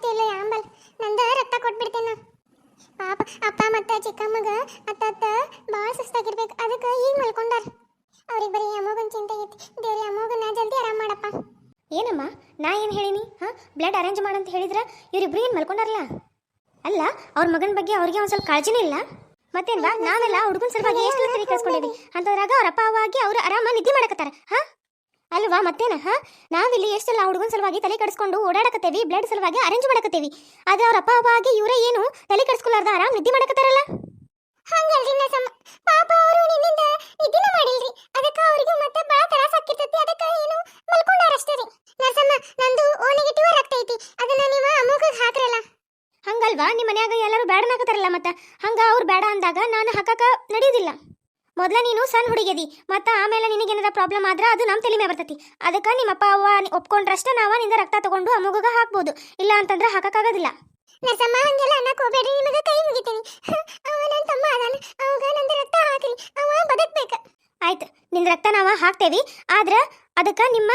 ಐತಿ ಇಲ್ಲ ಆಂಬಲ್ ನಂದ ರಕ್ತ ಕೊಟ್ಬಿಡ್ತೇನೆ ಪಾಪ, ಅಪ್ಪ ಮತ್ತೆ ಚಿಕ್ಕಮ್ಮಗ ಅತ್ತತ್ತ ಭಾಳ ಸುಸ್ತಾಗಿರ್ಬೇಕು. ಅದಕ್ಕೆ ಈಗ ಮಲ್ಕೊಂಡಾರ. ಅವ್ರಿಗೆ ಬರೀ ಅಮ್ಮಗನ್ ಚಿಂತೆ ಐತಿ. ದೇವ್ರಿ, ಅಮ್ಮಗನ್ನ ಜಲ್ದಿ ಆರಾಮ್ ಮಾಡಪ್ಪ. ಏನಮ್ಮ? ನಾ ಏನು ಹೇಳಿನಿ? ಹಾಂ? ಬ್ಲಡ್ ಅರೇಂಜ್ ಮಾಡಂತ ಹೇಳಿದ್ರ ಇವ್ರಿಬ್ರು ಏನು ಮಲ್ಕೊಂಡಾರಲ್ಲ ಅಲ್ಲ, ಅವ್ರ ಮಗನ ಬಗ್ಗೆ ಅವ್ರಿಗೆ ಒಂದು ಸ್ವಲ್ಪ ಕಾಳಜಿನೇ ಇಲ್ಲ. ಮತ್ತೇನ್ವಾ? ನಾವೆಲ್ಲ ಹುಡುಗನ ಸಲುವಾಗಿ ಎಷ್ಟು ತಲೆ ಕೆಡಿಸ್ಕೊಂಡಿವಿ ಅಂತಂದ್ರಾಗ ಅವ್ರ ಅಪ್ಪ ಅವಾಗಿ ಅವ್ರು ಆರಾಮ ನಿದ್ದೆ ಮಾಡಕತ್ತಾರ. ಹಾ? ಅಲ್ವಾ ಮತ್ತೇನ? ಹಾ? ನಾವಿಲ್ಲಿ ಎಷ್ಟೆಲ್ಲ ಹುಡುಗನ ಸಲುವಾಗಿ ತಲೆ ಕಡಿಸ್ಕೊಂಡು ಓಡಾಡಕತ್ತೇವಿ ಬ್ಲಡ್ ಸಲುವಾಗಿ ಅರೇಂಜ್ ಮಾಡಕತ್ತೇವಿ. ಆದ್ರೆ ಅವ್ರ ಅಪ್ಪ ಅವಾಗಿ ಇವರೇ ಏನು ತಲೆ ಕಡಿಸ್ಕೊಳ್ಳಾರ್ದ ಆರಾಮ್ ನಿದ್ದೆ ಮಾಡಕತ್ತಾರಲ್ಲ? ಹಂಗಲ್ರಿ ನಸಮ್ಮ ಪಾಪ ಅವರು ನಿನ್ನಿಂದ ನಿದ್ದಿನ ಮಾಡಿಲ್ರಿ. ಅದಕ್ಕೆ ಅವ್ರಿಗೂ ಮತ್ತೆ ಬಹಳ ತ್ರಾಸ ಆಕ್ಕಿರ್ತೈತಿ ಅದಕ್ಕೆ ಏನು ಮಲ್ಕೊಂಡಾರಷ್ಟೇ ರೀ. ನಸಮ್ಮ ನಂದು ಓ ನೆಗೆಟಿವ್ ರಕ್ತ ಐತಿ. ಅದನ್ನ ನೀವು ಅಮ್ಮಗ ಹಾಕ್ರಲ್ಲ. ಹಂಗಲ್ವಾ? ನಿಮ್ಮ ಮನ್ಯಾಗ ಎಲ್ಲರೂ ಬೇಡನಾಕತ್ತಾರಲ್ಲ ಮತ್ತ? ಹಂಗ ಅವ್ರು ಬೇಡ ಅಂದಾಗ ನಾನು ಹಾಕಕ ನಡೆಯುವುದಿಲ್ಲ ಮೊದ್ಲ ನೀನು ಸಣ್ಣ ಹುಡುಗಿದಿ ಮತ್ತೆ ಆಮೇಲೆ ನಿನಗೇನಾರ ಪ್ರಾಬ್ಲಮ್ ಆದ್ರೆ ಅದು ನಮ್ಮ ತಲೆ ಮೇಲೆ ಬರ್ತೈತಿ. ಅದಕ್ಕೆ ನಿಮ್ಮಪ್ಪ ಅವ್ವ ನಿ- ನಾವು ನಿಂದ ರಕ್ತ ತಗೊಂಡು ಅಮ್ಮಗ ಹಾಕ್ಬೋದು. ಇಲ್ಲ ಅಂತಂದ್ರೆ ಹಾಕಕ್ಕಾಗೋದಿಲ್ಲ ನರಸಮ್ಮ ಹಂಗೆಲ್ಲ ಅನ್ನಕ್ಕೆ ಹೋಗ್ಬೇಡ್ರಿ ನಿಮಗೆ ಕೈ ಮುಗಿತೀನಿ. ಅವ ನನ್ನ ತಮ್ಮ ಅದಾನ ಅವಾಗ ನಂದು ರಕ್ತ ಹಾಕ್ರಿ ಅವ ಬದುಕ್ಬೇಕು. ಆಯ್ತು ನಿಂದ ರಕ್ತ ನಾವು ಹಾಕ್ತೇವಿ ಆದ್ರೆ ಅದಕ್ಕೆ ನಿಮ್ಮ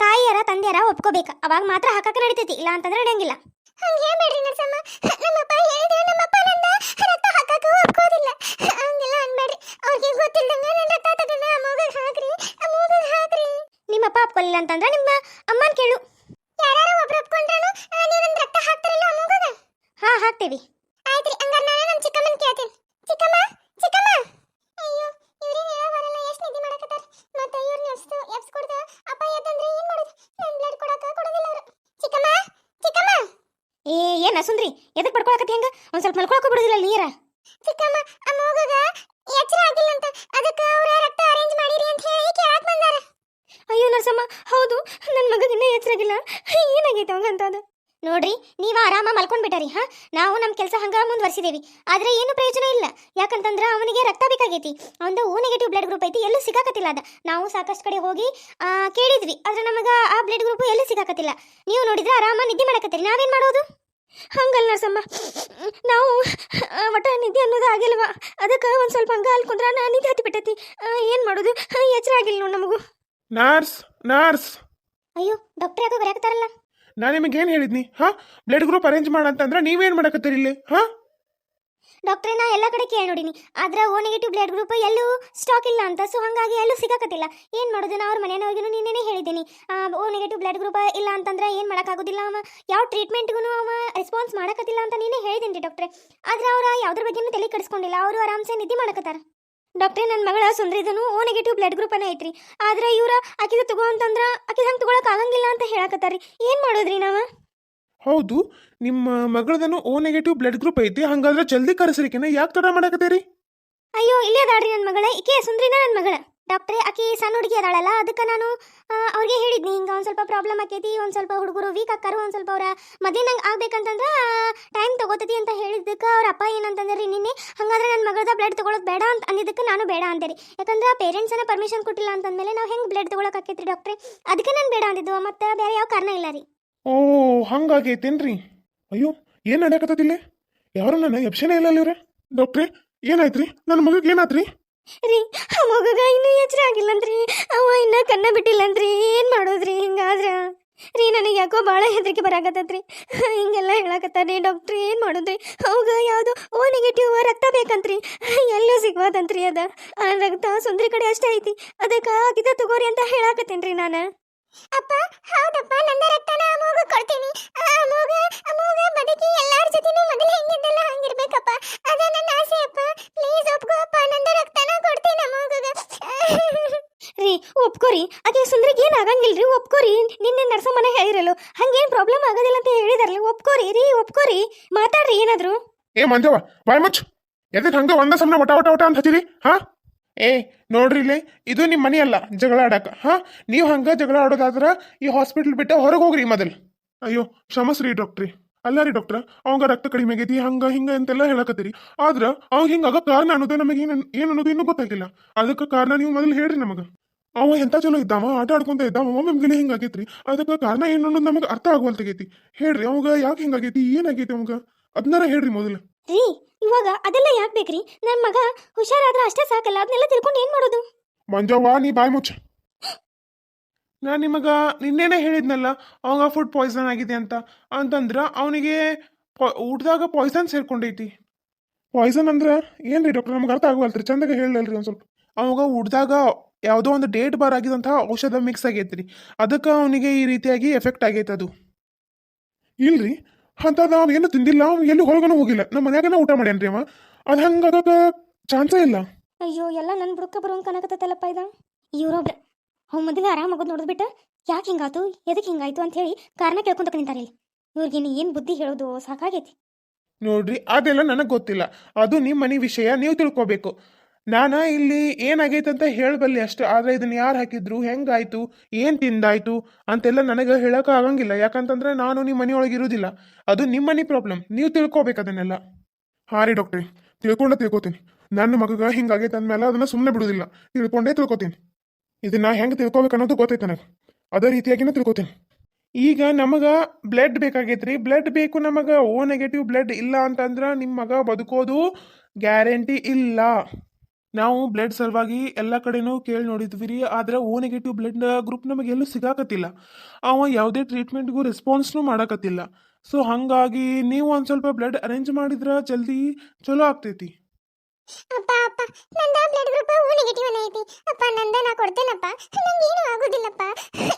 ತಾಯಿಯರ ತಂದೆಯರ ಒಪ್ಕೋಬೇಕು. ಅವಾಗ ಮಾತ್ರ ಹಾಕಕ್ಕೆ ನಡಿತೈತಿ ಇಲ್ಲ ಅಂತಂದ್ರೆ ನಡೆಯಂಗಿಲ್ಲ. ಹಂಗೆ ಹೇಳ್ಬೇಡ್ರಿ ನರಸಮ್ಮ ನಮ್ಮಪ್ಪ ಹೇಳಿದ್ರೆ ನಮ್ಮಪ್ಪ ನಂದ ರಕ್ತ ಹಾಕಕ್ಕ ಒಪ್ಕೋದಿಲ್ಲ ಹಂಗೆಲ್ಲ ಅನ್ಬೇಡ್ರಿ ಅವ್ರಿಗೆ ಗೊತ್ತಿಲ್ದಂಗ ನನ್ನ ರಕ್ತ ತಗೊಂಡ ಅಮ್ಮಗ ಹಾಕ್ರಿ ಅಮ್ಮಗ ಹಾಕ್ರಿ ನಿಮ್ಮಪ್ಪ ಒಪ್ಕೊಳ್ಳಿಲ್ಲ ಅಂತಂದ್ರೆ ನಿಮ್ಮ ಅಮ್ಮನ ಕೇಳು. ಯಾರು ಒಬ್ರು ಒಪ್ಕೊಂಡ್ರು ನೀವು ನನ್ನ ರಕ್ತ ಹಾಕ್ತಾರಲ್ಲ ಅಮ್ಮಗ ಹಾ ಹಾಕ್ತೀವಿ. ಆಯ್ತ್ರಿ ಹಂಗಾರ ನಾನು ನಮ್ಮ ಚಿಕ್ಕಮ್ಮನ ಕೇಳ್ತೀನಿ. ಚಿಕ್ಕಮ್ಮ ಚಿಕ್ಕಮ್ಮ! ಅಯ್ಯೋ ಇವ್ರೇನು ಹೇಳ ಬರಲ್ಲ ಎಷ್ಟು ನಿಧಿ ಮಾಡಕತ್ತಾರ. ಮತ್ತೆ ಇವ್ರನ್ನ ಎಬ್ಸ್ತು ಎಬ್ಸ್ ಕೊಡ್ದ ಅಪ್ಪ ಎದ್ದಂದ್ರೆ ಏನ್ ಮಾಡೋದು? ನನ್ ಬ್ಲಡ್ ಕೊಡಕ ಕೊಡೋದಿಲ್ಲ ಅವರು. ಚಿಕ್ಕಮ್ಮ ಚಿಕ್ಕಮ್ಮ! ಏ ಏನ ಸುಂದ್ರಿ? ಎದಕ್ ಪಡ್ಕೊಳಕತ್ತಿ ಹೆಂಗ? ಒಂದ್ ಸ್ವಲ್ಪ ಮಲ್ಕೊಳಕ ಬಿಡುದಿಲ್ಲ ನೀರ? ಚಿಕ್ಕಮ್ಮ ಅಮ್ಮೋಗಗ ಎಚ್ಚರ ಆಗಿಲ್ಲ ಅಂತ ಅದಕ್ಕೆ ಅವ್ರ ರಕ್ತ ಅರೇಂಜ್ ಮಾಡಿರಿ ಅಂತ ಹೇಳಿ ಅಯ್ಯೋ ನರಸಮ್ಮ, ಹೌದು ನನ್ನ ಮಗಗೆ ಇನ್ನೂ ಎಚ್ಚರಾಗಿಲ್ಲ ಏನಾಗೈತೆ ಅವಂಗಂತದ ನೋಡ್ರಿ, ನೀವು ಆರಾಮ ಮಲ್ಕೊಂಡ್ಬಿಟ್ಟರಿ ಹಾ? ನಾವು ನಮ್ಮ ಕೆಲಸ ಹಂಗ ಮುಂದುವರಿಸಿದೇವಿ. ಆದ್ರೆ ಏನು ಪ್ರಯೋಜನ ಇಲ್ಲ. ಯಾಕಂತಂದ್ರೆ ಅವನಿಗೆ ರಕ್ತ ಬೇಕಾಗೈತಿ. ಅವನದು ಓ ನೆಗೆಟಿವ್ ಬ್ಲಡ್ ಗ್ರೂಪ್ ಐತಿ, ಎಲ್ಲೂ ಸಿಗಾಕತ್ತಿಲ್ಲ ಅದ. ನಾವು ಸಾಕಷ್ಟು ಕಡೆ ಹೋಗಿ ಕೇಳಿದ್ವಿ. ಆದ್ರೆ ನಮಗ ಆ ಬ್ಲಡ್ ಗ್ರೂಪ್ ಎಲ್ಲೂ ಸಿಗಾಕತ್ತಿಲ್ಲ. ನೀವು ನೋಡಿದ್ರೆ ಆರಾಮ ನಿದ್ದೆ ಮಾಡಕತ್ತೀರಿ. ನಾವೇನ್ ಮಾಡೋದು? ಹಂಗಲ್ಲ ನರಸಮ್ಮ. ನಾವು ಒಟ್ಟ ನಿದ್ದೆ ಅನ್ನೋದು ಆಗಿಲ್ವಾ? ಅದಕ್ಕೆ ಒಂದು ಸ್ವಲ್ಪ ಹಂಗ ಅಲ್ಲಿ ಕುಂದ್ರ ನಿದ್ದೆ ಹತ್ತಿ ಬಿಟ್ಟೈತಿ. ಏನು ಮಾಡೋದು? ಎಚ್ಚರ ಆಗಿಲ್ಲ ನೋಡಿ ನಮಗೂ. Nurse nurse. ಅಯ್ಯೋ ಡಾಕ್ಟರ್ ಯಾಕೋ ಬರಕತ್ತಾರಲ್ಲ ನಾನು ಏನು ಹೇಳಿದ್ನಿ? ಹಾ? ಬ್ಲಡ್ ಗ್ರೂಪ್ ಅರೇಂಜ್ ಮಾಡಂತಂದ್ರೆ ನೀವೇನು ಮಾಡಕತ್ತೀರಿ ಇಲ್ಲಿ? ಹಾ? ಡಾಕ್ಟ್ರೇ ನಾ ಎಲ್ಲ ಕಡೆ ಕೇಳಿ ನೋಡಿನಿ. ಆದ್ರೆ ಓ ನೆಗೆಟಿವ್ ಬ್ಲಡ್ ಗ್ರೂಪ್ ಎಲ್ಲೂ ಸ್ಟಾಕ್ ಇಲ್ಲ ಅಂತ ಸೊ ಹಾಗಾಗಿ ಎಲ್ಲೂ ಸಿಗಕತ್ತಿಲ್ಲ. ಏನು ಮಾಡೋದು? ನಾ ಅವ್ರ ಮನೆಯವ್ರಿಗೂ ನಿನ್ನೆನೇ ಹೇಳಿದ್ದೀನಿ. ಓ ನೆಗೆಟಿವ್ ಬ್ಲಡ್ ಗ್ರೂಪ್ ಇಲ್ಲ ಅಂತಂದ್ರೆ ಏನು ಮಾಡೋಕ್ಕಾಗೋದಿಲ್ಲ ಅವ? ಯಾವ ಟ್ರೀಟ್ಮೆಂಟ್ಗೂ ಅವ ರೆಸ್ಪಾನ್ಸ್ ಮಾಡಕತ್ತಿಲ್ಲ ಅಂತ ನೀನೇ ಹೇಳಿದ್ದೀನಿ ರೀ ಡಾಕ್ಟ್ರೆ ಆದ್ರೆ ಅವ್ರ ಯಾವ್ದ್ರ ಬಗ್ಗೆನೂ ತಲೆ ಕೆಡಿಸ್ಕೊಂಡಿಲ್ಲ. ಅವರು ಆರಾಮ್ಸೆ ನಿದ್ದೆ ಮಾಡಕತ್ತಾರ. ಡಾಕ್ಟ್ರೆ ನನ್ನ ಮಗಳ ಸುಂದ್ರಿದನು ಓ ನೆಗೆಟಿವ್ ಬ್ಲಡ್ ಗ್ರೂಪ್ ಅನ್ನ ಐತ್ರಿ. ಆದ್ರೆ ಇವ್ರ ಆಕಿದ ತಗೋ ಅಂತಂದ್ರ ಆಕಿದ ಹಂಗೆ ತಗೊಳಕ್ ಆಗಂಗಿಲ್ಲ ಅಂತ ಹೇಳಕತ್ತಾರಿ ಏನು ಮಾಡೋದ್ರಿ ನಾವು? ಹೌದು ನಿಮ್ಮ ಮಗಳದನು ಓ ನೆಗೆಟಿವ್ ಬ್ಲಡ್ ಗ್ರೂಪ್ ಐತಿ ಹಂಗಾದ್ರೆ ಜಲ್ದಿ ಕರೆಸ್ರಿಕೆನ ಯಾಕೆ ತಡ ಮಾಡಕತ್ತೀರಿ? ಅಯ್ಯೋ ಇಲ್ಲೇ ದಾಡ್ರಿ ನನ್ನ ಮಗಳೇ ಇಕೆ ಸುಂದ್ರಿನ ನನ್ನ ಮಗಳ. ಡಾಕ್ಟ್ರೆ, ಆಕಿ ಸಣ್ಣ ಹುಡುಗಿ ಅದಾಳಲ್ಲ, ಅದಕ್ಕೆ ನಾನು ಅವ್ರಿಗೆ ಹೇಳಿದ್ನಿ, ಹಿಂಗೆ ಒಂದು ಸ್ವಲ್ಪ ಪ್ರಾಬ್ಲಮ್ ಆಕೈತಿ, ಒಂದು ಸ್ವಲ್ಪ ಹುಡುಗರು ವೀಕ್ ಆಕ್ಕಾರು, ಒಂದು ಸ್ವಲ್ಪ ಅವರ ಮದುವೆನಂಗೆ ಆಗ್ಬೇಕಂತಂದ್ರೆ ಟೈಮ್ ತಗೋತೈತಿ ಅಂತ ಹೇಳಿದ್ದಕ್ಕೆ ಅವ್ರ ಅಪ್ಪ ಏನಂತಂದ್ರಿ, ನಿನ್ನೆ, ಹಂಗಾದ್ರೆ ನನ್ನ ಮಗಳದ ಬ್ಲಡ್ ತೊಗೊಳೋದು ಬೇಡ ಅಂತ ಅಂದಿದ್ದಕ್ಕೆ ನಾನು ಬೇಡ ಅಂದೇರಿ ಯಾಕಂದ್ರೆ ಪೇರೆಂಟ್ಸನ್ನ ಪರ್ಮಿಷನ್ ಕೊಟ್ಟಿಲ್ಲ ಅಂತಂದ್ಮೇಲೆ ನಾವು ಹೆಂಗೆ ಬ್ಲಡ್ ತಗೊಳಕ್ ಆಕೈತ್ರಿ ಡಾಕ್ಟ್ರೆ? ಅದಕ್ಕೆ ನಾನು ಬೇಡ ಅಂದಿದ್ದು, ಮತ್ತೆ ಬೇರೆ ಯಾವ ಕಾರಣ ಇಲ್ಲ ರೀ. ಓ, ಹಂಗಾಗೈತೇನ್ರಿ? ಅಯ್ಯೋ, ಏನು ನಡೆಯಕತ್ತಿಲ್ಲ ಯಾರು ನನ್ನ ಎಪ್ಷನೇ ಇಲ್ಲ ಇವ್ರೆ ಏನಾಯ್ತು ಏನಾಯ್ತ್ರಿ? ನನ್ನ ಮಗಕ್ಕೆ ಏನಾತ್ರಿ? ರೀ ಆ ಮಗುಗ ಇನ್ನೂ ಎಚ್ಚರ ಆಗಿಲ್ಲಂತ್ರಿ ಅವ ಇನ್ನ ಕನ್ನ ಬಿಟ್ಟಿಲ್ಲಂತ್ರಿ ಏನ್ ಮಾಡೋದ್ರಿ ಹಿಂಗಾದ್ರ? ರೀ, ನನಗೆ ಯಾಕೋ ಭಾಳ ಹೆದರಿಕೆ ಬರಾಕತ್ತೈತ್ರಿ. ಹಿಂಗೆಲ್ಲ ಹೇಳಕತ್ತಾರಿ ಡಾಕ್ಟ್ರ್ ಏನ್ ಮಾಡೋದ್ರಿ? ಅವಾಗ ಯಾವುದು ಓ ನೆಗೆಟಿವ್ ರಕ್ತ ಬೇಕಂತ್ರಿ. ಎಲ್ಲೂ ಸಿಗ್ಬೋದಂತ್ರಿ ಅದ. ರಕ್ತ ಸುಂದ್ರಿ ಕಡೆ ಅಷ್ಟೇ ಐತಿ. ಅದಕ್ಕೆ ಆಗಿದ ತಗೋರಿ ಅಂತ ಹೇಳಾಕತ್ತೇನ್ರಿ ನಾನು. ಅಪ್ಪ ಹೌದಪ್ಪ ನನ್ನ ರಕ್ತನ ಅಮ್ಮೋಗ ಕೊಡ್ತೀನಿ. ಆ ಅಮ್ಮೋಗ ಅಮ್ಮೋಗ ಬದುಕಿ ಎಲ್ಲಾರ ಜೊತೆನೂ ಮೊದಲು ಹೆಂಗಿದ್ದಲ್ಲ ಹಂಗಿರ್ಬೇಕಪ್ಪ. ಅದ ನನ್ನ ಆಸೆ ಅಪ್ಪ. ಪ್ಲೀಸ್ ಒಪ್ಕೋ ಅಪ್ಪ ನನ್ನ ರಕ್ತನ ಕೊಡ್ತೀನಿ ಅಮ್ಮೋಗ ರೀ ಒಪ್ಕೋರಿ. ಅದೇ ಸುಂದ್ರಿಗೆ ಏನು ಆಗಂಗಿಲ್ರಿ ಒಪ್ಕೋರಿ. ನಿನ್ನೆ ನರ್ಸಮ್ಮನೆ ಹೇಳಿರಲ್ಲ ಹಂಗೇನು ಪ್ರಾಬ್ಲಮ್ ಆಗೋದಿಲ್ಲ ಅಂತ ಹೇಳಿದಾರಲ್ಲ ಒಪ್ಕೋರಿ ರೀ ಒಪ್ಕೋರಿ. ಮಾತಾಡ್ರಿ ಏನಾದ್ರು. ಏ ಮಂಜವ್ವ ಬಾಯ್ ಮುಚ್ಚ್. ಎದಕ್ಕೆ ಹಂಗ ಒಂದ ಸಮನ ಒಟ ಒಟ ಒಟ ಅಂತ ಹಚ್ಚಿರಿ ಹಾ? ಏ, ನೋಡ್ರಿ ಇಲ್ಲಿ, ಇದು ನಿಮ್ಮ ಮನೆಯಲ್ಲ ಜಗಳ ಆಡಕ. ಹಾಂ, ನೀವು ಹಂಗೆ ಜಗಳ ಆಡೋದಾದ್ರೆ ಈ ಹಾಸ್ಪಿಟಲ್ ಬಿಟ್ಟು ಹೊರಗೆ ಹೋಗ್ರಿ ಮೊದಲು. ಅಯ್ಯೋ, ಕ್ಷಮಸ್ರಿ ಡಾಕ್ಟ್ರಿ ಅಲ್ಲ ರೀ ಡಾಕ್ಟ್ರ ಅವಂಗ ರಕ್ತ ಕಡಿಮೆ ಆಗೈತಿ, ಹಂಗ, ಹಿಂಗ ಅಂತೆಲ್ಲ ಹೇಳಕತ್ತೀರಿ. ಆದ್ರೆ ಅವ್ ಹಿಂಗ ಆಗ ಕಾರಣ ಅನ್ನೋದು ನಮಗೆ ಏನು ಏನು ಅನ್ನೋದು ಇನ್ನೂ ಗೊತ್ತಾಗಿಲ್ಲ ಅದಕ್ಕೆ ಕಾರಣ ನೀವು ಮೊದಲು ಹೇಳ್ರಿ ನಮಗೆ. ಅವ ಎಂತ ಚಲೋ ಇದ್ದಾವ, ಆಟ ಆಡ್ಕೊಂತ ಇದ್ದಾವ ಒಮ್ಮೆ ಹಿಂಗಾಗೈತ್ರಿ ಅದಕ್ಕೆ ಕಾರಣ ಏನು ಅನ್ನೋದು ನಮಗೆ ಅರ್ಥ ಆಗುವಂತಾಗೈತಿ ಹೇಳ್ರಿ, ಅವಾಗ ಯಾಕೆ ಹಿಂಗಾಗೈತಿ ಏನಾಗೈತಿ ಅವಾಗ? ಅದನ್ನಾರ ಹೇಳ್ರಿ ಮೊದಲು. ರೀ, ಇವಾಗ ಅದೆಲ್ಲ ಯಾಕೆ ಬೇಕ್ರಿ? ನನ್ನ ಮಗ ಹುಷಾರಾದ್ರೆ ಅಷ್ಟೇ ಸಾಕಲ್ಲ, ಅದನ್ನೆಲ್ಲ ತಿಳ್ಕೊಂಡು ಏನು ಮಾಡೋದು? ಮಂಜವ್ವ ನೀ ಬಾಯಿ ಮುಚ್ಚ. ನಾನು ನಿಮಗ ನಿನ್ನೆನೇ ಹೇಳಿದ್ನಲ್ಲ, ಅವಾಗ ಫುಡ್ ಪಾಯ್ಸನ್ ಆಗಿದೆ ಅಂತ. ಅಂತಂದ್ರೆ ಅವನಿಗೆ ಊಟದಾಗ ಪಾಯ್ಸನ್ ಸೇರ್ಕೊಂಡೈತಿ. ಪಾಯ್ಸನ್ ಅಂದ್ರೆ ಏನ್ರಿ ಡಾಕ್ಟರ್ ನಮ್ಗೆ ಅರ್ಥ ಆಗವಲ್ರಿ ಚಂದಾಗ ಹೇಳಲ್ರಿ ಒಂದು ಸ್ವಲ್ಪ. ಅವಾಗ ಊಟದಾಗ ಯಾವುದೋ ಒಂದು ಡೇಟ್ ಬಾರ್ ಆಗಿದಂತಹ ಔಷಧ ಮಿಕ್ಸ್ ಆಗೈತ್ರಿ. ಅದಕ್ಕೆ ಅವನಿಗೆ ಈ ರೀತಿಯಾಗಿ ಎಫೆಕ್ಟ್ ಆಗೈತೆ ಅದು. ಇಲ್ರಿ ಅಂತ ನಾವು ಏನು ತಿಂದಿಲ್ಲ ಎಲ್ಲೂ ಹೊರಗನ ಹೋಗಿಲ್ಲ. ನಮ್ಮ ಮನ್ಯಾಗನ ಊಟ ಮಾಡ್ಯಾನ್ರಿ ಅವ. ಅದು ಹಂಗ ಅದಕ್ಕೆ ಚಾನ್ಸೇ ಇಲ್ಲ. ಅಯ್ಯೋ ಎಲ್ಲ ನನ್ನ ಬುಡಕ ಬರೋಂಗ್ ಕನಕತ್ತಲ್ಲಪ್ಪ ಇದ. ಇವ್ರೊಬ್ರ. ಅವ್ ಮೊದಲೇ ಆರಾಮಾಗೋದು ನೋಡಿದ್ಬಿಟ್ಟು ಯಾಕೆ ಹಿಂಗಾತು ಎದಕ್ಕೆ ಹಿಂಗಾಯ್ತು ಅಂತ ಹೇಳಿ ಕಾರಣ ಕೇಳ್ಕೊಂತ ನಿಂತಾರೆ ಇಲ್ಲಿ. ಇವ್ರಿಗೆ ಏನು ಬುದ್ಧಿ ಹೇಳೋದು ಸಾಕಾಗೈತಿ. ನೋಡ್ರಿ ಅದೆಲ್ಲ ನನಗೆ ಗೊತ್ತಿಲ್ಲ. ಅದು ನಿಮ್ಮ ಮನೆ ವಿಷಯ ನೀವು ತಿಳ್ಕೊಬೇಕು. ನಾನು ಇಲ್ಲಿ ಏನಾಗೈತೆ ಅಂತ ಹೇಳಬಲ್ಲೆ ಅಷ್ಟು. ಆದರೆ ಇದನ್ನ ಯಾರು ಹಾಕಿದ್ರು? ಹೆಂಗಾಯ್ತು? ಏನು ತಿಂದಾಯ್ತು? ಅಂತೆಲ್ಲ ನನಗೆ ಹೇಳೋಕೆ ಆಗಂಗಿಲ್ಲ. ಯಾಕಂತಂದ್ರೆ ನಾನು ನಿಮ್ಮ ಮನೆಯೊಳಗೆ ಇರೋದಿಲ್ಲ. ಅದು ನಿಮ್ಮ ಮನೆ ಪ್ರಾಬ್ಲಮ್ ನೀವು ತಿಳ್ಕೊಬೇಕು ಅದನ್ನೆಲ್ಲ. ಹಾಂ ರೀ ಡಾಕ್ಟ್ರಿ, ತಿಳ್ಕೊಂಡೆ ತಿಳ್ಕೊತೀನಿ. ನನ್ನ ಮಗಗೆ ಹಿಂಗಾಗೈತೆ ಅಂದಮೇಲೆ ಅದನ್ನು ಸುಮ್ಮನೆ ಬಿಡೋದಿಲ್ಲ. ತಿಳ್ಕೊಂಡೇ ತಿಳ್ಕೊತೀನಿ. ಇದನ್ನ ಹೆಂಗೆ ತಿಳ್ಕೊಬೇಕು ಅನ್ನೋದು ಗೊತ್ತೈತೆ ನನಗೆ. ಅದೇ ರೀತಿಯಾಗಿನೂ ತಿಳ್ಕೊತೀನಿ. ಈಗ ನಮಗೆ ಬ್ಲಡ್ ಬೇಕಾಗೈತ್ರಿ. ಬ್ಲಡ್ ಬೇಕು ನಮಗೆ ಓ ನೆಗೆಟಿವ್ ಬ್ಲಡ್ ಇಲ್ಲ ಅಂತಂದ್ರೆ ನಿಮ್ಮ ಮಗ ಬದುಕೋದು ಗ್ಯಾರಂಟಿ ಇಲ್ಲ. ನಾವು ಬ್ಲಡ್ ಸಲುವಾಗಿ ಎಲ್ಲ ಕಡೆನೂ ಕೇಳಿ ನೋಡಿದ್ವಿ ರೀ ಆದ್ರೆ ಓ ನೆಗೆಟಿವ್ ಬ್ಲಡ್ ಗ್ರೂಪ್ ನಮಗೆ ಎಲ್ಲೂ ಸಿಗಾಕತ್ತಿಲ್ಲ. ಅವ ಯಾವುದೇ ಟ್ರೀಟ್ಮೆಂಟ್ಗೂ ರೆಸ್ಪಾನ್ಸ್ನೂ ಮಾಡಕತ್ತಿಲ್ಲ. ಸೊ ಹಾಗಾಗಿ ನೀವು ಒಂದು ಸ್ವಲ್ಪ ಬ್ಲಡ್ ಅರೇಂಜ್ ಮಾಡಿದ್ರೆ ಜಲ್ದಿ ಚಲೋ ಆಗ್ತೈತಿ. ಅಪ್ಪ ಅಪ್ಪ ನಂದ ಬ್ಲಡ್ ಗ್ರೂಪ್ ಓ ನೆಗೆಟಿವ್ ಐತಿ ಅಪ್ಪ ನಂದ ನಾ ಕೊಡ್ತೇನಪ್ಪ? ನಂಗೆ ಏನು ಆಗುದಿಲ್ಲಪ್ಪ?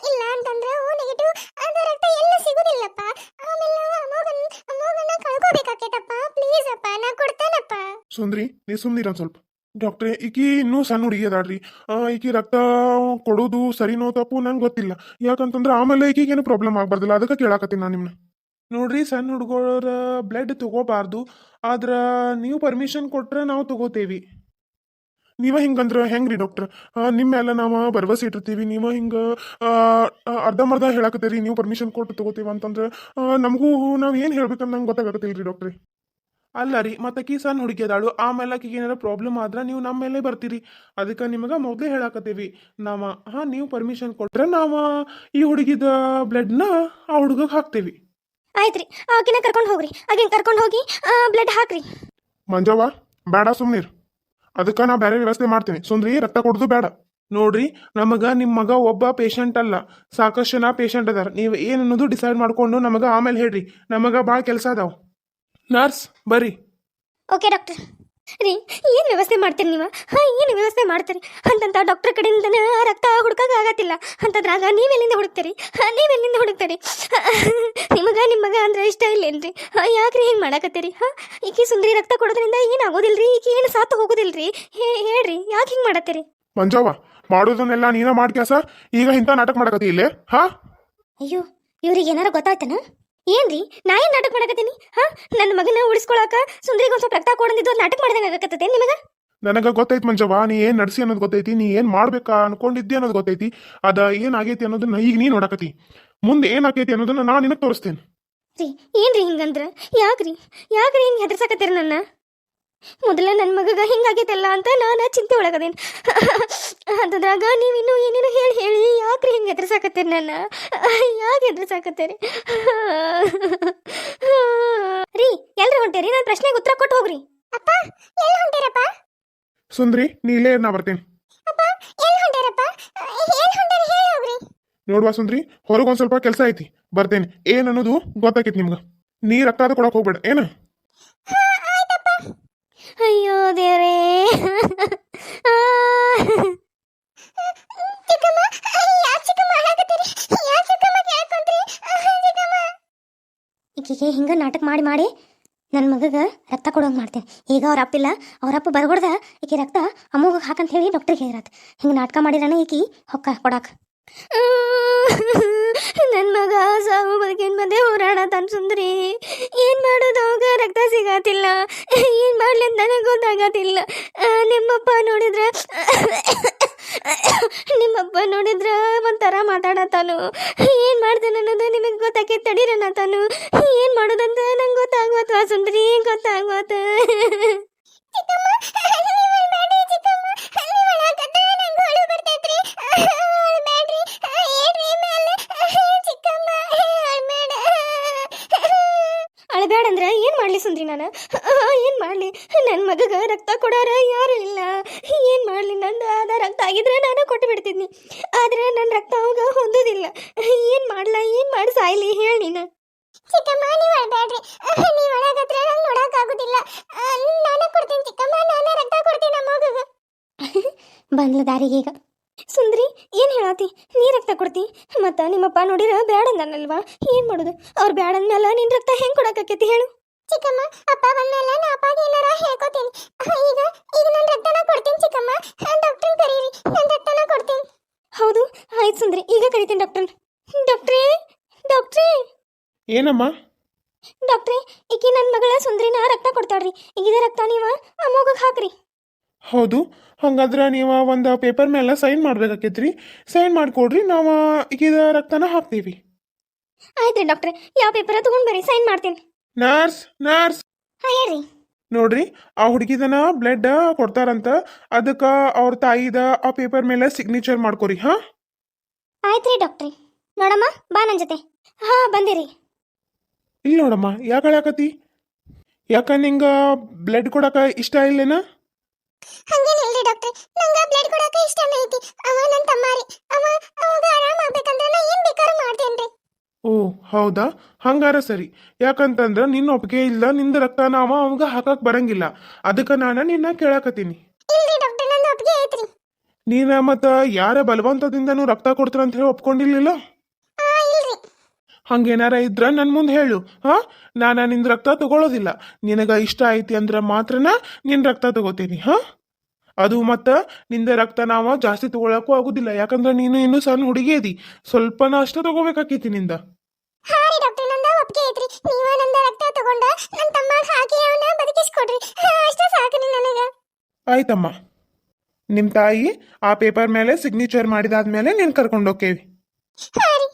ಇಲ್ಲ ಅಂತಂದ್ರೆ ಓ ನೆಗೆಟಿವ್ ಅದ ರಕ್ತ ಎಲ್ಲ ಸಿಗೋದಿಲ್ಲಪ್ಪ? ಆಮೇಲೆ ಅಮೋಗನ್ ಅಮೋಗನ್ನ ಕಳ್ಕೋಬೇಕಾಕೇತಪ್ಪ? ಪ್ಲೀಸ್ ಅಪ್ಪ ನಾ ಕೊಡ್ತೇನಪ್ಪ? ಸುಂದ್ರಿ ನೀ ಸುಮ್ನಿರ ಸ್ವಲ್ಪ. ಡಾಕ್ಟ್ರೇ ಈಕಿ ಇನ್ನೂ ಸಣ್ಣ ಹುಡುಗಿ ಅದಾಳ್ರಿ ಈಕಿ ರಕ್ತ ಕೊಡೋದು ಸರಿನೋ ತಪ್ಪು ನಂಗೆ ಗೊತ್ತಿಲ್ಲ. ಯಾಕಂತಂದ್ರೆ ಆಮೇಲೆ ಈಕಿಗೇನು ಪ್ರಾಬ್ಲಮ್ ಆಗ್ಬಾರ್ದಿಲ್ಲ. ಅದಕ್ಕೆ ಕೇಳಾಕತ್ತೀನಿ ನಾನು ನಿಮ್ಮನ್ನ ನೋಡ್ರಿ, ಸಣ್ಣ ಹುಡುಗರ ಬ್ಲಡ್ ತಗೋಬಾರ್ದು. ಆದ್ರೆ ನೀವು ಪರ್ಮಿಷನ್ ಕೊಟ್ರೆ ನಾವು ತಗೋತೇವಿ. ನೀವ ಹಿಂಗಂದ್ರೆ ಹೆಂಗ್ರಿ ಡಾಕ್ಟ್ರ್? ನಿಮ್ಮ ಮೇಲೆ ನಾವು ಭರವಸೆ ಇಟ್ಟಿರ್ತೀವಿ. ನೀವು ಹಿಂಗೆ ಅರ್ಧಂಬರ್ಧ ಹೇಳಾಕತ್ತೀರಿ. ನೀವು ಪರ್ಮಿಷನ್ ಕೊಟ್ಟು ತಗೋತೀವಿ ಅಂತಂದ್ರೆ ನಮಗೂ ನಾವು ಏನು ಹೇಳ್ಬೇಕಂತ ನಂಗೆ ಗೊತ್ತಾಗತ್ತಿಲ್ಲ ರೀ ಡಾಕ್ಟ್ರಿ. ಅಲ್ಲ ರೀ ಮತ್ತೆ ಆಕಿ ಸಣ್ಣ ಹುಡುಗಿ ಅದಾಳು ಆಮೇಲೆ ಆಕಿಗೆ ಏನಾರ ಪ್ರಾಬ್ಲಮ್ ಆದ್ರೆ ನೀವು ನಮ್ಮ ಮೇಲೆ ಬರ್ತೀರಿ? ಅದಕ್ಕೆ ನಿಮಗೆ ಮೊದಲೇ ಹೇಳಾಕತ್ತೀವಿ. ನಾವ ಹಾಂ ನೀವು ಪರ್ಮಿಷನ್ ಕೊಟ್ರೆ ನಾವು ಈ ಹುಡುಗಿದ ಬ್ಲಡ್ನ ಆ ಹುಡುಗಗೆ ಹಾಕ್ತೇವಿ. ಆಯ್ತ್ರಿ ಆಕಿನ ಕರ್ಕೊಂಡು ಹೋಗ್ರಿ. ಆಗಿನ ಕರ್ಕೊಂಡು ಹೋಗಿ ಬ್ಲಡ್ ಹಾಕ್ರಿ. ಮಂಜವ್ವ ಬೇಡ ಸುಮ್ನೀರ್. ಅದಕ್ಕೆ ನಾ ಬೇರೆ ವ್ಯವಸ್ಥೆ ಮಾಡ್ತೀನಿ. ಸುಂದ್ರಿ ರಕ್ತ ಕೊಡೋದು ಬೇಡ. ನೋಡ್ರಿ ನಮಗ ನಿಮ್ಮ ಮಗ ಒಬ್ಬ ಪೇಷಂಟ್ ಅಲ್ಲ. ಸಾಕಷ್ಟು ಜನ ಪೇಷಂಟ್ ಅದಾರ. ನೀವು ಏನು ಅನ್ನೋದು ಡಿಸೈಡ್ ಮಾಡ್ಕೊಂಡು ನಮಗ ಆಮೇಲೆ ಹೇಳ್ರಿ. ನಮಗ ಭಾಳ ಕೆಲಸ ಅದಾವ. ನರ್ಸ್ ಬರ್ರಿ. Okay doctor. ರೀ ಏನು ವ್ಯವಸ್ಥೆ ಮಾಡ್ತೀರಿ ನೀವು? ಹಾಂ ಏನು ವ್ಯವಸ್ಥೆ ಮಾಡ್ತೀರಿ? ಅಂತಂತ ಡಾಕ್ಟರ್ ಕಡೆಯಿಂದ ರಕ್ತ ಹುಡ್ಕಕ್ಕೆ ಆಗತ್ತಿಲ್ಲ. ಅಂತದ್ರಾಗ ನೀವೆಲ್ಲಿಂದ ಹುಡುಕ್ತೀರಿ? ನೀವು ನೀವೆಲ್ಲಿಂದ ಹುಡುಕ್ತೀರಿ? ನಿಮಗೆ ನಿಮಗೆ ಮಗ ಅಂದ್ರೆ ಇಷ್ಟ ಇಲ್ಲೇನ್ರಿ? ಹಾಂ ಯಾಕ್ರಿ ಹಿಂಗೆ ಮಾಡಕತ್ತೀರಿ? ಹಾಂ ಈಕಿ ಸುಂದರಿ ರಕ್ತ ಕೊಡೋದ್ರಿಂದ ಏನು ರೀ ಈಕಿ ಏನು ಸಾತು ಹೋಗೋದಿಲ್ರಿ? ಹೇ ಹೇಳ್ರಿ ಯಾಕೆ ಹಿಂಗೆ ಮಾಡತ್ತೀರಿ? ಮಂಜವ್ವ ಮಾಡೋದನ್ನೆಲ್ಲ ನೀನ ಮಾಡ್ತೀಯ ಸರ್? ಈಗ ಇಂಥ ನಾಟಕ ಮಾಡಕತ್ತಿ ಇಲ್ಲೇ? ಹಾ? ಅಯ್ಯೋ ಇವ್ರಿಗೆ ಏನಾರ ಗೊತ್ತಾಯ್ತನ? ಏನ್ರಿ? ನಾ ಏನ್ ನಾಟಕ ಮಾಡಕತ್ತೀನಿ? ಹಾ? ನನ್ನ ಮಗನ ಉಳಿಸ್ಕೊಳಕ ಸುಂದರಿಗೆ ಒಂದ್ ಸ್ವಲ್ಪ ರಕ್ತ ಕೊಡಂದಿದ್ದು ನಾಟಕ ಮಾಡಿದಂಗ ಆಗಕತ್ತತೆ ನಿಮಗ? ನನಗ ಗೊತ್ತೈತಿ ಮಂಜವ್ವ ನೀ ಏನ್ ನಡ್ಸಿ ಅನ್ನೋದು ಗೊತ್ತೈತಿ ನೀ ಏನ್ ಮಾಡ್ಬೇಕಾ ಅನ್ಕೊಂಡಿದ್ದೆ ಅನ್ನೋದು ಗೊತ್ತೈತಿ ಅದ ಏನಾಗೈತಿ ಅನ್ನೋದನ್ನ ಈಗ ನೀ ನೋಡಕತಿ ಮುಂದೆ ಏನಾಗೈತಿ ಅನ್ನೋದನ್ನ ನಾ ನಿನಗೆ ತೋರಿಸ್ತೇನೆ. ರೀ ಏನ್ರಿ ಹಿಂಗಂದ್ರ? ಯಾಕ್ರಿ? ಯಾಕ್ರಿ ಹಿಂಗ್ ಹೆದರ್ಸಾಕತ್ತೀರಿ ನನ್ನ? ಮೊದಲ ನನ್ನ ಮಗಗ ಹಿಂಗಾಗೈತಲ್ಲ ಅಂತ ನಾನು ಚಿಂತೆ ಒಳಗದೇನು. ಅಂತದ್ರಾಗ ನೀವಿನ್ನೂ ಏನೇನು ಹೇಳಿ ಹೇಳಿ ಯಾಕ್ರಿ ಹಿಂಗೆ ಎದುರಿಸಾಕತ್ತೀರಿ ನನ್ನ? ಯಾಕೆ ಎದುರಿಸಾಕತ್ತೀರಿ ರೀ ಎಲ್ರಿ ಹೊಂಟೇರಿ? ನಾನು ಪ್ರಶ್ನೆಗೆ ಉತ್ತರ ಕೊಟ್ಟು ಹೋಗ್ರಿ. ಅಪ್ಪ ಎಲ್ಲಿ ಹೊಂಟಿರಪ್ಪ? ಸುಂದ್ರಿ ನೀ ಇಲ್ಲೇ ನಾ ಬರ್ತೇನೆ. ಅಪ್ಪ ಎಲ್ಲಿ ಹೊಂಟಿರಪ್ಪ? ಎಲ್ಲಿ ಹೊಂಟಿರಿ? ಹೇಳಿ ಹೋಗ್ರಿ. ನೋಡುವ ಸುಂದ್ರಿ ಹೊರಗೆ ಒಂದು ಸ್ವಲ್ಪ ಕೆಲಸ ಐತಿ ಬರ್ತೇನೆ. ಏನ್ ಅನ್ನೋದು ಗೊತ್ತಾಕೈತಿ ನಿಮ್ಗೆ. ನೀ ರಕ್ತ ಕೊಡಕ್ಕೆ ಕೊಡಕ್ ಹೋಗ್ಬೇಡ ಏನ ಅಯ್ಯೋ ದೇವ್ರೇ ಚಿಕ್ಕಮ್ಮ ಯಾಕೆ ಚಿಕ್ಕಮ್ಮ ಹಾಳಾಗತ್ತೀರಿ ಯಾಕೆ ಚಿಕ್ಕಮ್ಮ ಕೇಳ್ಕೊಂತ್ರಿ ದೇವರೇ. ಈಕೆಗೆ ಹಿಂಗೆ ನಾಟಕ ಮಾಡಿ ಮಾಡಿ ನನ್ನ ಮಗಗೆ ರಕ್ತ ಕೊಡೋಂಗೆ ಮಾಡ್ತೇನೆ ಈಗ ಅವ್ರ ಅಪ್ಪಿಲ್ಲ, ಅವ್ರ ಅಪ್ಪ ಬರ್ಗೊಡ್ದ, ಈಕಿ ರಕ್ತ ಅಮ್ಮಗೆ ಹಾಕಂತ ಹೇಳಿ ಡಾಕ್ಟ್ರಿಗೆ ಹೇಳಿರತ್. ಹಿಂಗೆ ನಾಟಕ ಮಾಡಿರಣ ಈಕಿ, ಹೊಕ್ಕ, ಕೊಡಾಕ. ನನ್ನ ಮಗ ಸಾವು ಬದುಕಿನ ಮಧ್ಯೆ ಹೋರಾಡತಾನ ಸುಂದ್ರಿ. ಏನು ಮಾಡೋದು? ಅವಾಗ ರಕ್ತ ಸಿಗತಿಲ್ಲ ಏನು ಮಾಡ್ಲಿ ಅಂತ ನನಗೆ ಗೊತ್ತಾಗತಿಲ್ಲ ನಿಮ್ಮಪ್ಪ ನೋಡಿದ್ರ ನಿಮ್ಮಪ್ಪ ನೋಡಿದ್ರ ಒಂಥರ ಮಾತಾಡತಾನು ಏನ್ ಮಾಡ್ತಾನೆ ಅನ್ನೋದು ನಿಮಗೆ ಗೊತ್ತಾಕೆ ತಡಿರನ ತಾನು. ಏನ್ ಮಾಡೋದಂತ ನಂಗೆ ಗೊತ್ತಾಗುವತ್ ಸುಂದ್ರಿ? ಗೊತ್ತಾಗ್ವತ್ತ ಚಿಕ್ಕಮ್ಮ ಅಳ್ಬೇಡ ಅಂದ್ರೆ ಏನು ಮಾಡಲಿ ಸುಂದ್ರಿ ನಾನು? ಏನು ಮಾಡಲಿ? ನನ್ನ ಮಗಗೆ ರಕ್ತ ಕೊಡೋರ ಯಾರು ಇಲ್ಲ. ಏನು ಮಾಡಲಿ? ನಂದು ಅದ ರಕ್ತ ಆಗಿದ್ರೆ ನಾನು ಕೊಟ್ಟು ಬಿಡ್ತಿದ್ನಿ. ಆದ್ರೆ ನನ್ನ ರಕ್ತ ಅವಾಗ ಹೊಂದೋದಿಲ್ಲ. ಏನು ಮಾಡ್ಲ? ಏನು ಮಾಡಿ ಸಾಯ್ಲಿ? ಹೇಳಿ ನೀನು. ಚಿಕ್ಕಮ್ಮ ನೀವು ಅಳ್ಬೇಡ್ರಿ ನೀವು ಒಳಗತ್ರ ನಂಗೆ ನೋಡೋಕ್ಕಾಗೋದಿಲ್ಲ ನಾನು ಕೊಡ್ತೀನಿ ಚಿಕ್ಕಮ್ಮ. ನಾನು ರಕ್ತ ಕೊಡ್ತೀನಿ ನಮ್ಮ ಮಗಗೆ. ಬಂದ್ಲ ದಾರಿಗೆ ಈಗ. ಸುಂದ್ರಿ ಏನು ಹೇಳತಿ? ನೀ ರಕ್ತ ಕೊಡ್ತಿ? ಮತ್ತು ನಿಮ್ಮಪ್ಪ ನೋಡಿರ ಬ್ಯಾಡ ಅಂದನಲ್ವಾ? ಏನು ಮಾಡೋದು? ಅವ್ರು ಬ್ಯಾಡ ಅಂದ್ಮೇಲೆ ನಿನ್ನ ರಕ್ತ ಹೆಂಗೆ ಕೊಡಕ್ಕಾಕೈತಿ ಹೇಳು? ಚಿಕ್ಕಮ್ಮ ಅಪ್ಪ ಬಂದ್ಮೇಲೆ ನಾ ಅಪ್ಪಗೆ ಏನಾರ ಹೇಳ್ಕೊತೀನಿ. ಈಗ ಈಗ ನನ್ನ ರಕ್ತನ ಕೊಡ್ತೀನಿ ಚಿಕ್ಕಮ್ಮ. ಡಾಕ್ಟರ್ ಕರೀರಿ. ನನ್ನ ರಕ್ತನ ಕೊಡ್ತೀನಿ. ಹೌದು ಆಯ್ತು ಸುಂದ್ರಿ. ಈಗ ಕರಿತೀನಿ ಡಾಕ್ಟರ್. ಡಾಕ್ಟ್ರೇ ಡಾಕ್ಟ್ರೇ. ಏನಮ್ಮ? ಡಾಕ್ಟ್ರೇ ಈಕಿ ನನ್ನ ಮಗಳ ಸುಂದ್ರಿನ ರಕ್ತ ಕೊಡ್ತಾಳ್ರಿ. ಈಗ ರಕ್ತ ನೀವ ಆ ಮೂಗಕ್ಕೆ ಹಾಕ್ರಿ. ಹೌದು ಹಂಗಾದ್ರೆ ನೀವು ಒಂದು ಪೇಪರ್ ಮೇಲೆ ಸೈನ್ ಮಾಡ್ಬೇಕಾಕೈತ್ರಿ. ಸೈನ್ ಮಾಡಿಕೊಡ್ರಿ ನಾವು ಈಗ ರಕ್ತನ ಹಾಕ್ತೀವಿ. ಆಯ್ತು ಡಾಕ್ಟ್ರೆ ಯಾವ ಪೇಪರ ತಗೊಂಡ್ ಬರ್ರಿ ಸೈನ್ ಮಾಡ್ತೀನಿ. ನರ್ಸ್ ನರ್ಸ್ ಹಾಂ ಹೇಳ್ರಿ. ನೋಡ್ರಿ ಆ ಹುಡುಗಿದನ ಬ್ಲಡ್ ಕೊಡ್ತಾರಂತ ಅದಕ್ಕೆ ಅವ್ರ ತಾಯಿದ ಆ ಪೇಪರ್ ಮೇಲೆ ಸಿಗ್ನೇಚರ್ ಮಾಡ್ಕೊರಿ ಹಾ? ಆಯ್ತ್ರಿ ಡಾಕ್ಟ್ರಿ ನೋಡಮ್ಮ ಬಾ ನನ್ನ ಜೊತೆ. ಹಾ ಬಂದಿರಿ. ಇಲ್ಲ ನೋಡಮ್ಮ ಯಾಕೆ ಹೇಳಕತಿ ಯಾಕ ನಿಂಗ ಬ್ಲಡ್ ಕೊಡಕ ಇಷ್ಟ ಇಲ್ಲೇನ? ಹಂಗೇನಿಲ್ರಿ ಡಾಕ್ಟ್ರೆ ನಂಗೆ ಬ್ಲಡ್ ಕೊಡಕ್ಕೆ ಇಷ್ಟನೇ ಐತಿ. ಅವ ನನ್ನ ತಮ್ಮಾರಿ. ಅವ ಅವಾಗ ಆರಾಮ ಆಗ್ಬೇಕಂದ್ರ ನಾ ಏನ್ ಬೇಕಾದ್ರೂ ಮಾಡ್ತೇನ್ರಿ. ಓ ಹೌದಾ? ಹಂಗಾರ ಸರಿ. ಯಾಕಂತಂದ್ರ ನಿನ್ನ ಒಪ್ಪಿಗೆ ಇಲ್ಲ ನಿಂದ ರಕ್ತ ಅವ ಅವಾಗ ಹಾಕಕ್ ಬರಂಗಿಲ್ಲ. ಅದಕ್ಕೆ ನಾನು ನಿನ್ನ ಕೇಳಾಕತ್ತೀನಿ. ಇಲ್ರಿ ಡಾಕ್ಟ್ರೆ ನನ್ನ ಒಪ್ಪಿಗೆ ಐತ್ರಿ. ನೀನ ಮತ್ತ ಯಾರ ಬಲವಂತದಿಂದನೂ ರಕ್ತ ಕೊಡ್ತಾರ ಅಂತ ಹೇಳಿ ಒಪ್ಕೊಂಡಿರ್ಲಿಲ್ಲ? ಹಂಗೇನಾರ ಇದ್ರ ನನ್ನ ಮುಂದೆ ಹೇಳು ಹಾಂ? ನಾನು ನಿನ್ನ ರಕ್ತ ತಗೊಳ್ಳೋದಿಲ್ಲ ನಿನಗ ಇಷ್ಟ ಐತಿ ಅಂದ್ರೆ ಮಾತ್ರನ ನಿನ್ನ ರಕ್ತ ತಗೋತೀನಿ ಹಾಂ? ಅದು ಮತ್ತ ನಿಂದ ರಕ್ತ ನಾವ ಜಾಸ್ತಿ ತಗೊಳಕ್ಕೂ ಆಗುದಿಲ್ಲ. ಯಾಕಂದ್ರೆ ನೀನು ಇನ್ನು ಸಣ್ಣ ಹುಡುಗಿ ಅದಿ. ಸ್ವಲ್ಪನ ಅಷ್ಟ ತಗೋಬೇಕಾಕೈತಿ ನಿಂದ. ಆಯ್ತಮ್ಮ. ನಿಮ್ ತಾಯಿ ಆ ಪೇಪರ್ ಮೇಲೆ ಸಿಗ್ನೇಚರ್ ಮಾಡಿದಾದ್ಮೇಲೆ ನೀನ್ ಕರ್ಕೊಂಡು ಹೋಕ್ಕೇವಿ ಹಾ ರೀ.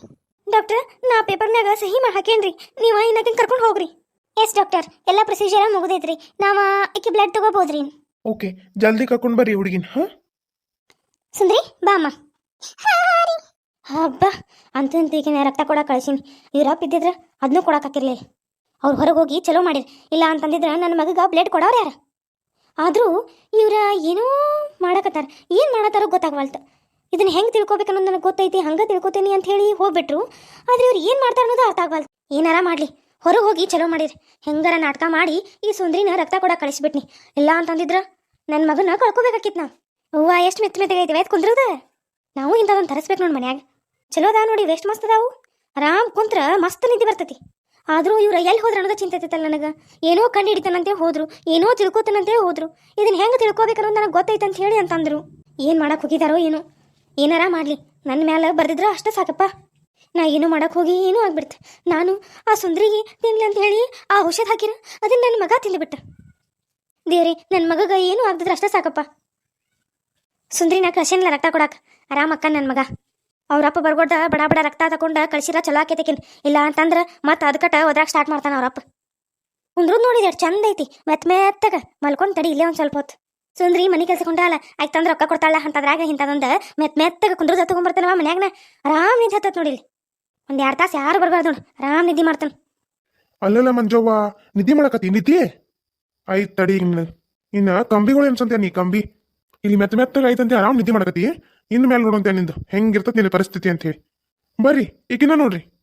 ಡಾಕ್ಟರ್ ನಾ ಪೇಪರ್ನಾಗ ಸಹಿ ಮಾಡಿ ಹಾಕೇನ್ರಿ ನೀವು ಇನ್ನಕಿನ್ ಕರ್ಕೊಂಡು ಹೋಗ್ರಿ. ಎಸ್ ಡಾಕ್ಟರ್ ಎಲ್ಲ ಪ್ರೊಸೀಜರ್ ಮುಗಿದೈತ್ರಿ. ನಾವು ಈಕೆ ಬ್ಲಡ್ ತಗೋಬೋದ್ರಿ. ಓಕೆ ಜಲ್ದಿ ಕರ್ಕೊಂಡು ಬರ್ರಿ ಹುಡುಗಿನ ಹಾ? ಸುಂದ್ರಿ ಬಾ ಅಮ್ಮ. ಹಾ ರೀ ಹಬ್ಬ ಅಂತಂತ ಈಗಿನ ರಕ್ತ ಕೊಡಕ್ಕೆ ಕಳಿಸೀನಿ. ಇವ್ರಪ್ಪ ಇದ್ದಿದ್ರೆ ಅದನ್ನೂ ಕೊಡಕ್ಕಾಕಿರ್ಲಿ ಅವ್ರು ಹೊರಗೆ ಹೋಗಿ ಚಲೋ ಮಾಡಿರಿ. ಇಲ್ಲ ಅಂತಂದಿದ್ರೆ ನನ್ನ ಮಗಗೆ ಬ್ಲಡ್ ಕೊಡೋರು ಯಾರು? ಆದರೂ ಇವ್ರ ಏನೋ ಮಾಡಕತ್ತಾರ. ಏನು ಮಾಡತ್ತಾರೋ ಗೊತ್ತಾಗವಲ್ತು. ಇದನ್ನ ಹೆಂಗೆ ತಿಳ್ಕೊಬೇಕು ಅನ್ನೋದು ನನಗೆ ಗೊತ್ತೈತಿ, ಹಂಗೆ ತಿಳ್ಕೊತೀನಿ ಅಂತ ಹೇಳಿ ಹೋಗ್ಬಿಟ್ರು. ಆದ್ರೆ ಇವ್ರು ಏನು ಮಾಡ್ತಾರ ಅನ್ನೋದು ಅರ್ಥ ಆಗವಲ್ತು ಏನಾರ ಮಾಡಲಿ, ಹೊರಗೆ ಹೋಗಿ ಚಲೋ ಮಾಡಿರಿ. ಹೆಂಗಾರ ನಾಟಕ ಮಾಡಿ ಈ ಸುಂದ್ರಿನ ರಕ್ತ ಕೂಡ ಕಳಿಸ್ಬಿಟ್ನಿ. ಇಲ್ಲ ಅಂತಂದಿದ್ರ ನನ್ನ ಮಗನ ಕಳ್ಕೊಬೇಕಾಕಿತ್ ನಾ ಹೂವ ಎಷ್ಟು ಮೆತ್ತ ಮೆತ್ತಗೈತಿ ಆಯ್ತು ಕುಂದ್ರದ? ನಾವು ಇಂಥದೊಂದು ತರಿಸ್ಬೇಕು ನೋಡಿ ಮನ್ಯಾಗ. ಚಲೋ ಅದಾವ ನೋಡಿ ವೆಸ್ಟ್ ಮಸ್ತ್ ಅದಾವು. ಆರಾಮ್ ಕುಂತ್ರ ಮಸ್ತ್ ನಿದ್ದೆ ಬರ್ತೈತಿ. ಆದರೂ ಇವ್ರು ಎಲ್ಲಿ ಹೋದ್ರ ಅನ್ನೋದು ಚಿಂತೆ ನನಗೆ. ಏನೋ ಕಂಡು ಹಿಡಿತಾನಂತೆ ಹೋದ್ರು, ಏನೋ ತಿಳ್ಕೊತಾನಂತೆ ಹೋದ್ರು. ಇದನ್ನ ಹೆಂಗೆ ತಿಳ್ಕೊಬೇಕನ್ನೋದು ನನಗೆ ಗೊತ್ತೈತೆ ಅಂತ ಹೇಳಿ ಅಂತಂದ್ರು. ಏನು ಮಾಡಕ್ಕೆ ಹೋಗಿದಾರೋ ಏನೋ. ಏನಾರ ಮಾಡಲಿ. ನನ್ನ ಮ್ಯಾಲೆ ಬರ್ದಿದ್ರೆ ಅಷ್ಟೇ ಸಾಕಪ್ಪ. ನಾ ಏನು ಮಾಡಕ್ಕೆ ಹೋಗಿ ಏನೂ ಆಗ್ಬಿಡ್ತು. ನಾನು ಆ ಸುಂದ್ರಿಗೆ ತಿನ್ಲಿ ಅಂತ ಹೇಳಿ ಆ ಔಷಧ ಹಾಕಿರ, ಅದನ್ನ ನನ್ನ ಮಗ ತಿಂದುಬಿಟ್ಟ ದೇವ್ರಿ ನನ್ನ ಮಗಗ ಏನೂ ಆಗ್ದಿದ್ರೆ ಅಷ್ಟೇ ಸಾಕಪ್ಪ. ಸುಂದ್ರಿನ ಕಳ್ಸಿನ್ಲ ರಕ್ತ ಕೊಡಾಕ. ಆರಾಮಕ್ಕ ನನ್ನ ಮಗ. ಅವ್ರಪ್ಪ ಬರ್ಗೊಡ್ದ ಬಡ ಬಡ ರಕ್ತ ತಗೊಂಡ ಕಳ್ಸಿರ ಚಲೋ ಆಕೈತಿಕಿನ್. ಇಲ್ಲ ಅಂತಂದ್ರೆ ಮತ್ತೆ ಅದಕ್ಕಟ ಒದ್ರಾಕ್ ಸ್ಟಾರ್ಟ್ ಮಾಡ್ತಾನ ಅವ್ರಪ್ಪ ಉಂದ್ರು ನೋಡಿದೆ ಚಂದ ಐತಿ. ಮೆತ್ತ ಮೆತ್ತಗ ಮಲ್ಕೊಂಡ್ ತಡಿ, ಇಲ್ಲೇ ಒಂದು ಸ್ವಲ್ಪ ಹೊತ್ತು. ಸುಂದ್ರಿ, ಮನೆ ಕೆಲಸ ಕೊಂಡಾಲ. ಆಯ್ತು ತಂದ್ರೆ ರೊಕ್ಕ ಕೊಡ್ತಾಳ ಅಂತದ್ರಾಗ ಇಂಥದೊಂದು ಮೆತ್ ಮೆತ್ತಗ ಕುಂದ್ರದ ತಗೊಂಡ್ಬರ್ತಾನವ ಮನ್ಯಾಗನ. ಆರಾಮ್ ನಿಂತ ಹತ್ತತ್ ನೋಡಿಲಿ ಒಂದ್ ಎರಡ್ ತಾಸು ಯಾರು ಬರ್ಬಾರ್ದು ನೋಡಿ. ಆರಾಮ್ ನಿದ್ದೆ ಮಾಡ್ತಾನ. ಅಲ್ಲಲ್ಲ ಮಂಜವ್ವ, ನಿದ್ದೆ ಮಾಡಕತ್ತಿ, ನಿದ್ದೆ. ಆಯ್ತು ತಡಿ ಇನ್ನು ಇನ್ನ ಕಂಬಿಗಳು ಅನ್ಸಂತೆ ನೀ ಕಂಬಿ? ಇಲ್ಲಿ ಮೆತ್ತ ಮೆತ್ತಗ ಐತಂತೆ ಆರಾಮ್ ನಿಧಿ ಮಾಡಕತ್ತಿ. ಇನ್ನು ಮೇಲೆ ನೋಡಂತೆ ನಿಂದು. ಹೆಂಗಿರ್ತದ ನಿನ್ನ ಪರಿಸ್ಥಿತಿ ಅಂತ ಹೇಳಿ. ಬರ್ರಿ ಈಗಿನ ನೋಡ್ರಿ.